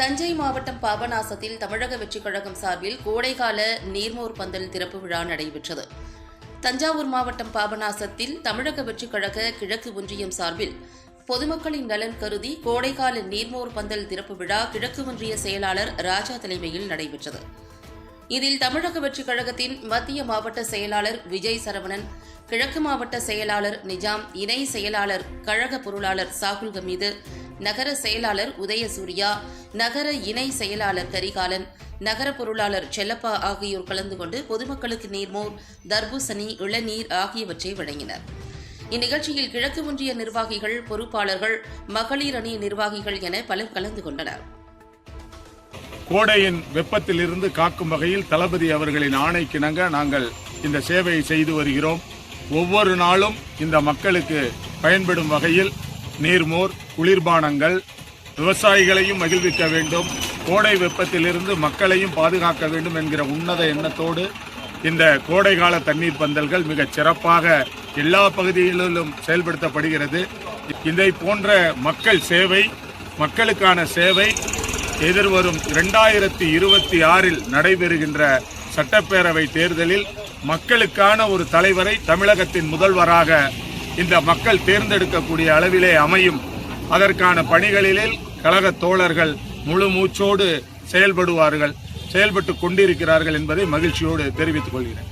தஞ்சை மாவட்டம் பாபநாசத்தில் தமிழக வெற்றிக் கழகம் சார்பில் கோடைகால நீர்மோர் பந்தல் திறப்பு விழா நடைபெற்றது. தஞ்சாவூர் மாவட்டம் பாபநாசத்தில் தமிழக வெற்றிக் கழக கிழக்கு ஒன்றியம் சார்பில் பொதுமக்களின் நலன் கருதி கோடைகால நீர்மோர் பந்தல் திறப்பு விழா கிழக்கு ஒன்றிய செயலாளர் ராஜா தலைமையில் நடைபெற்றது. இதில் தமிழக வெற்றிக் கழகத்தின் மத்திய மாவட்ட செயலாளர் விஜய் சரவணன் கிழக்கு மாவட்ட செயலாளர் நிஜாம் இணை செயலாளர் கழக பொருளாளர் சாகுல் கமீது நகர செயலாளர் உதயசூர்யா நகர இணை செயலாளர் கரிகாலன் நகர பொருளாளர் செல்லப்பா ஆகியோர் கலந்து கொண்டு பொதுமக்களுக்கு நீர்மோர் தர்பூசணி இளநீர் ஆகியவற்றை வழங்கினர். இந்நிகழ்ச்சியில் கிழக்கு ஒன்றிய நிர்வாகிகள் பொறுப்பாளர்கள் மகளிர் அணி நிர்வாகிகள் என பலர் கலந்து கொண்டனர். கோடையின் வெப்பத்திலிருந்து காக்கும் வகையில் தளபதி அவர்களின் ஆணைக்கிணங்க நாங்கள் இந்த சேவையை செய்து வருகிறோம். ஒவ்வொரு நாளும் இந்த மக்களுக்கு பயன்படும் வகையில் நீர்மோர் குளிர்பானங்கள் விவசாயிகளையும் மகிழ்விக்க வேண்டும் கோடை வெப்பத்திலிருந்து மக்களையும் பாதுகாக்க வேண்டும் என்கிற உன்னத எண்ணத்தோடு இந்த கோடைகால தண்ணீர் பந்தல்கள் மிகச் சிறப்பாக எல்லா பகுதிகளிலும் செயல்படுத்தப்படுகிறது. இதை போன்ற மக்கள் சேவை மக்களுக்கான சேவை எதிர்வரும் இரண்டாயிரத்தி இருபத்தி ஆறில் நடைபெறுகின்ற சட்டப்பேரவை தேர்தலில் மக்களுக்கான ஒரு தலைவரை தமிழகத்தின் முதல்வராக இந்த மக்கள் தேர்ந்தெடுக்கக்கூடிய அளவிலே அமையும். அதற்கான பணிகளிலே கழக தோழர்கள் முழு மூச்சோடு செயல்படுவார்கள் செயல்பட்டு கொண்டிருக்கிறார்கள் என்பதை மகிழ்ச்சியோடு தெரிவித்துக் கொள்கிறேன்.